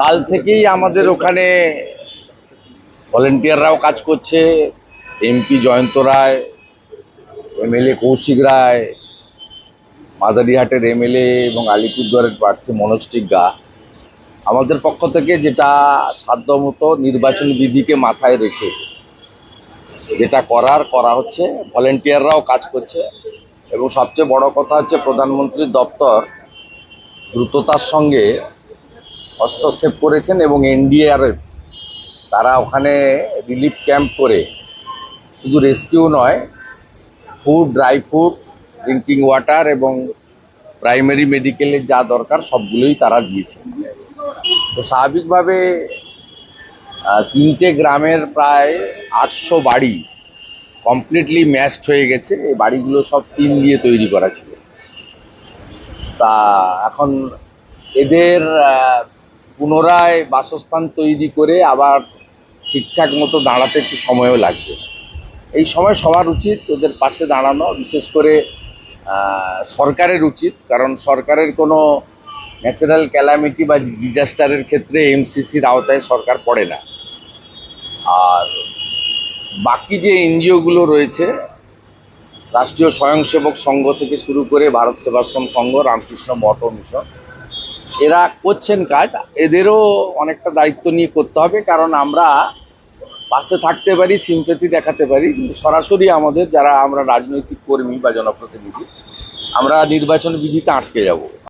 কাল থেকেই আমাদের ওখানে ভলেন্টিয়াররাও কাজ করছে এমপি জয়ন্ত রায় এমএলএ কৌশিক রায়, মাদারিহাটের এমএলএ এবং আলিপুরদুয়ারের প্রার্থী মনোজ টিগ্গা। আমাদের পক্ষ থেকে যেটা সাধ্যমতো নির্বাচন বিধিকে মাথায় রেখে যেটা করার, করা হচ্ছে। ভলেন্টিয়াররাও কাজ করছে। এবং সবচেয়ে বড় কথা হচ্ছে প্রধানমন্ত্রীর দপ্তর দ্রুততার সঙ্গে হস্তক্ষেপ করেছেন এবং এনডিআরএফ তারা ওখানে রিলিফ ক্যাম্প করে শুধু রেস্কিউ নয়, food, dry food, drinking water এবং প্রাইমারি মেডিকেলের যা দরকার সবগুলোই তারা দিয়েছে। তো স্বাভাবিকভাবে তিনটে গ্রামের প্রায় আটশো বাড়ি কমপ্লিটলি ম্যাশড হয়ে গেছে। এই বাড়িগুলো সব টিন দিয়ে তৈরি করা ছিল। তা এখন এদের পুনরায় বাসস্থান তৈরি করে আবার ঠিকঠাক মতো দাঁড়াতে একটু সময়ও লাগবে। এই সময় সবার উচিত ওদের পাশে দাঁড়ানো, বিশেষ করে সরকারের উচিত, কারণ সরকারের কোনো ন্যাচারাল ক্যালামিটি বা ডিজাস্টারের ক্ষেত্রে এমসিসির আওতায় সরকার পড়ে না। আর বাকি যে এনজিওগুলো রয়েছে, রাষ্ট্রীয় স্বয়ংসেবক সংঘ থেকে শুরু করে ভারত সেবাশ্রম সংঘ, রামকৃষ্ণ মঠ মিশন, এরা করছেন কাজ। এদেরও অনেকটা দায়িত্ব নিয়ে করতে হবে, কারণ আমরা পাশে থাকতে পারি সিম্পেথি দেখাতে পারি, কিন্তু সরাসরি আমাদের যারা আমরা রাজনৈতিক কর্মী বা জনপ্রতিনিধি, আমরা নির্বাচন বিধিতে আটকে যাব।